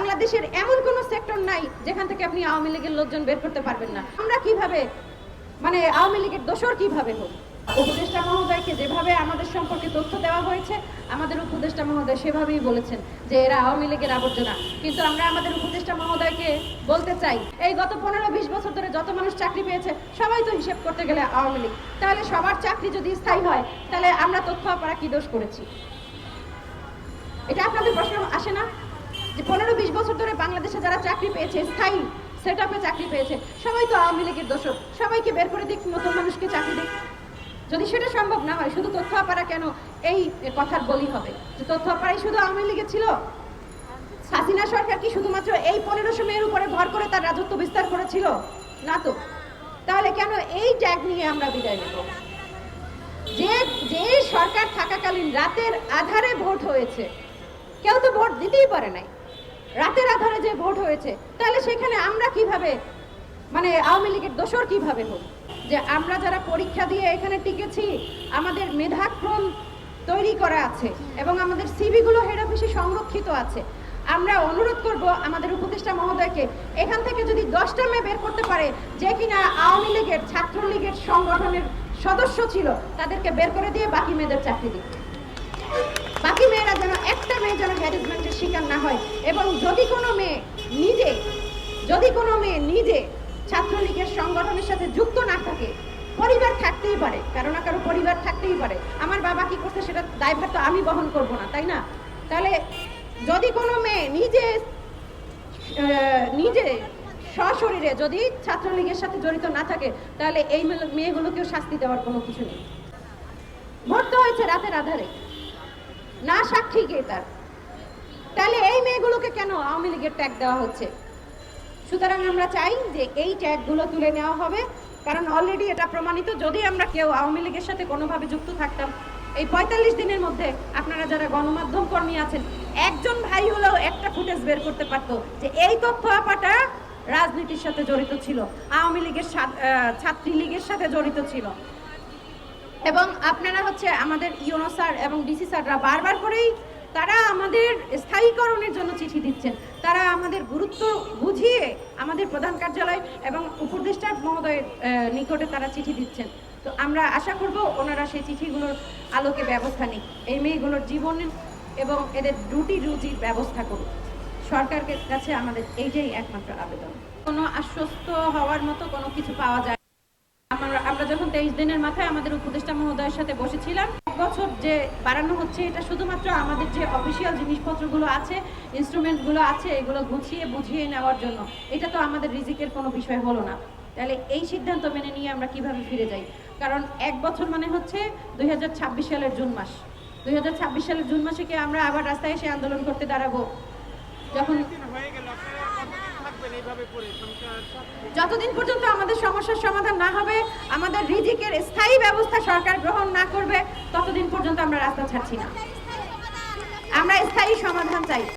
বাংলাদেশের এমন কোনো সেক্টর নাই যেখান থেকে আপনি আওয়ামী লীগের লোকজন বের করতে পারবেন না। আমরা কীভাবে মানে আওয়ামী লীগের দোষর কীভাবে হোক? উপদেষ্টা মহোদয়কে যেভাবে আমাদের সম্পর্কে তথ্য দেওয়া হয়েছে, আমাদের উপদেষ্টা মহোদয় সেভাবেই বলেছেন যে এরা আওয়ামী লীগের আবর্জনা। কিন্তু আমরা আমাদের উপদেষ্টা মহোদয়কে বলতে চাই, এই গত পনেরো বিশ বছর ধরে যত মানুষ চাকরি পেয়েছে, সবাই তো হিসেব করতে গেলে আওয়ামী লীগ। তাহলে সবার চাকরি যদি স্থায়ী হয়, তাহলে আমরা তথ্য পারা কি দোষ করেছি? এটা আপনাদের প্রশ্ন আসে না? যে পনেরো বিশ বছর ধরে বাংলাদেশে যারা চাকরি পেয়েছে, স্থায়ী সেট আপে চাকরি পেয়েছে, সবাই তো আওয়ামী লীগের দোষক। সবাইকে বের করে দিক, নতুন মানুষকে চাকরি দিক। যদি সেটা সম্ভব না হয়, শুধু তথ্য আপারা কেন এই কথার বলি হবে? যে তথ্য আপারাই শুধু আওয়ামী লীগের ছিল? হাসিনা সরকার কি শুধুমাত্র এই পনেরোশো মেয়ের উপরে ভর করে তার রাজত্ব বিস্তার করেছিল? না তো। তাহলে কেন এই ট্যাগ নিয়ে আমরা বিদায় নেব? যে যে সরকার থাকাকালীন রাতের আধারে ভোট হয়েছে, কেউ তো ভোট দিতেই পারে নাই। রাতের আধারে যে ভোট হয়েছে, তাহলে সেখানে আমরা কীভাবে মানে আওয়ামী লীগের দোষর কীভাবে হোক যে আমরা যারা পরীক্ষা দিয়ে এখানে টিকেছি, আমাদের মেধাক্রম তৈরি করা আছে এবং আমাদের সিভিগুলো হেড অফিসে সংরক্ষিত আছে, আমরা অনুরোধ করব আমাদের উপদেষ্টা মহোদয়কে, এখান থেকে যদি দশটা মেয়ে বের করতে পারে যে কিনা আওয়ামী লীগের, ছাত্রলীগের সংগঠনের সদস্য ছিল, তাদেরকে বের করে দিয়ে বাকি মেয়েদের চাকরি দিক। মেয়ে যেন হ্যারাসমেন্টের শিকার না হয়। এবং যদি কোনো মেয়ে নিজে, যদি কোনো মেয়ে নিজে ছাত্রলীগের সংগঠনের সাথে যুক্ত না থাকে, পরিবার থাকতেই পারে, কারও না কারও পরিবার থাকতেই পারে। আমার বাবা কি করছে সেটা দায়ভার তো আমি বহন করব না, তাই না? তাহলে যদি কোনো মেয়ে নিজে নিজে সশরীরে যদি ছাত্রলীগের সাথে জড়িত না থাকে, তাহলে এই মেয়েগুলোকেও শাস্তি দেওয়ার কোনো কিছু নেই। ভোট হয়েছে রাতের আধারে। না সাক্ষী কে তার। তাহলে এই মেয়েগুলোকে কেন আওয়ামী লীগের ট্যাগ দেওয়া হচ্ছে? সুতরাং আমরা চাই যে এই ট্যাগগুলো তুলে নেওয়া হবে, কারণ অলরেডি এটা প্রমাণিত। যদি আমরা কেউ আওয়ামী লীগের সাথে কোনোভাবে যুক্ত থাকতাম, এই পঁয়তাল্লিশ দিনের মধ্যে আপনারা যারা গণমাধ্যম কর্মী আছেন, একজন ভাই হলেও একটা ফুটেজ বের করতে পারতো যে এই তথ্য আপাটা রাজনীতির সাথে জড়িত ছিল, আওয়ামী লীগের ছাত্রী লীগের সাথে জড়িত ছিল। এবং আপনারা হচ্ছে আমাদের ইউনো স্যার এবং ডিসি স্যাররা বারবার করেই তারা আমাদের স্থায়ীকরণের জন্য চিঠি দিচ্ছেন। তারা আমাদের গুরুত্ব বুঝিয়ে আমাদের প্রধান কার্যালয় এবং উপদেষ্টা মহোদয়ের নিকটে তারা চিঠি দিচ্ছেন। তো আমরা আশা করব ওনারা সেই চিঠিগুলোর আলোকে ব্যবস্থা নিক। এই মেয়েগুলোর জীবন এবং এদের রুটি রুজির ব্যবস্থা করুক। সরকারের কাছে আমাদের এইটাই একমাত্র আবেদন। কোনো আশ্বস্ত হওয়ার মতো কোনো কিছু পাওয়া যায় আমরা যখন তেইশ দিনের মাথায় আমাদের উপদেষ্টা মহোদয়ের সাথে বসেছিলাম বছর যে বাড়ানো হচ্ছে, এটা শুধুমাত্র আমাদের যে অফিসিয়াল জিনিসপত্রগুলো আছে ইনস্ট্রুমেন্টগুলো আছে, এগুলো গুছিয়ে বুঝিয়ে নেওয়ার জন্য, এটা তো আমাদের রিজিকের কোনো বিষয় হলো না। তাহলে এই সিদ্ধান্ত মেনে নিয়ে আমরা কীভাবে ফিরে যাই? কারণ এক বছর মানে হচ্ছে দুই হাজার ছাব্বিশ সালের জুন মাস। দুই হাজার ছাব্বিশ সালের জুন মাসে কি আমরা আবার রাস্তায় এসে আন্দোলন করতে দাঁড়াবো? যখন যতদিন পর্যন্ত আমাদের সমস্যার সমাধান না হবে, আমাদের রিজিকের স্থায়ী ব্যবস্থা সরকার গ্রহণ না করবে, ততদিন পর্যন্ত আমরা রাস্তা ছাড়ছি না। আমরা স্থায়ী সমাধান চাই।